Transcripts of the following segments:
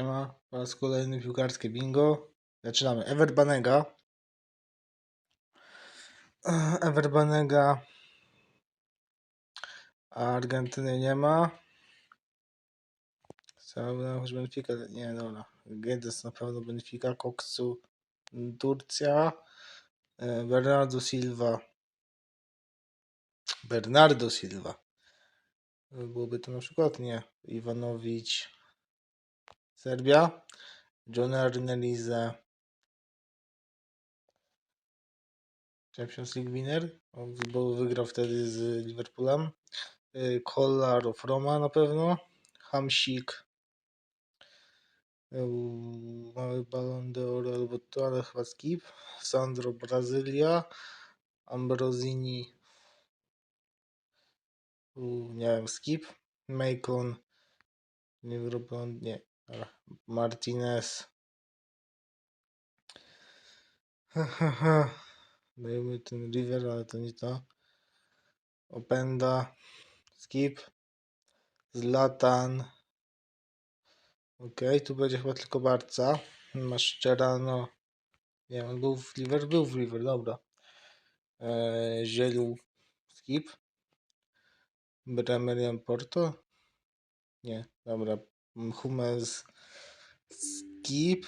Siema, po raz kolejny piłkarskie bingo. Zaczynamy. Ever Banega. Ever Banega. Argentyny nie ma. Sam już Benfica, nie dobra. Guedes na pewno Benfica, Koksu Turcja. Bernardo Silva. Bernardo Silva. Byłoby to na przykład nie. Iwanowicz. Serbia. John Arnelize. Champions League winner, bo wygrał wtedy z Liverpoolem. Y, Kolar of Roma na pewno. Hamsik. Y, Mamy Ballon d'Or albo to, ale chyba skip. Sandro Brazylia. Ambrosini. Nie wiem, skip. Macon. Nie nie. Martinez. Dajemy ten River, ale to nie to. Openda. Skip. Zlatan. Okej, tu będzie chyba tylko Barca. Masz Czerano. Nie, on był w River, był w River, dobra. Eee, Zielu. Skip. Bremerian Porto. Nie, dobra. Hummels. Skip.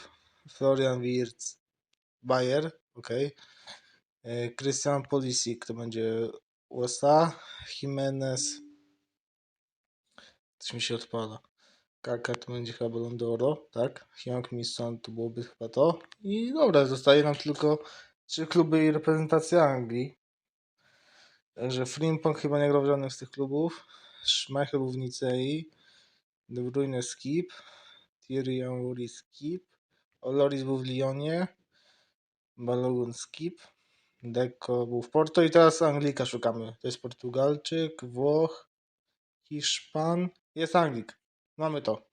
Florian Wirtz. Bayer. Okej. E, Christian Pulisic to będzie USA. Jimenez. Coś mi się odpala. Kaka to będzie chyba Ballon d'Oro, tak? Hyung Mi Son to byłoby chyba to. I dobra, zostaje nam tylko trzy kluby i reprezentacja Anglii. Także Frimpong chyba nie grał w żadnym z tych klubów. Był w Nicei. De Bruyne skip. Thierry Henry skip. Oloris był w Lyonie. Balogun skip. Deco był w Porto i teraz Anglika szukamy. To jest Portugalczyk, Włoch, Hiszpan. Jest Anglik. Mamy to.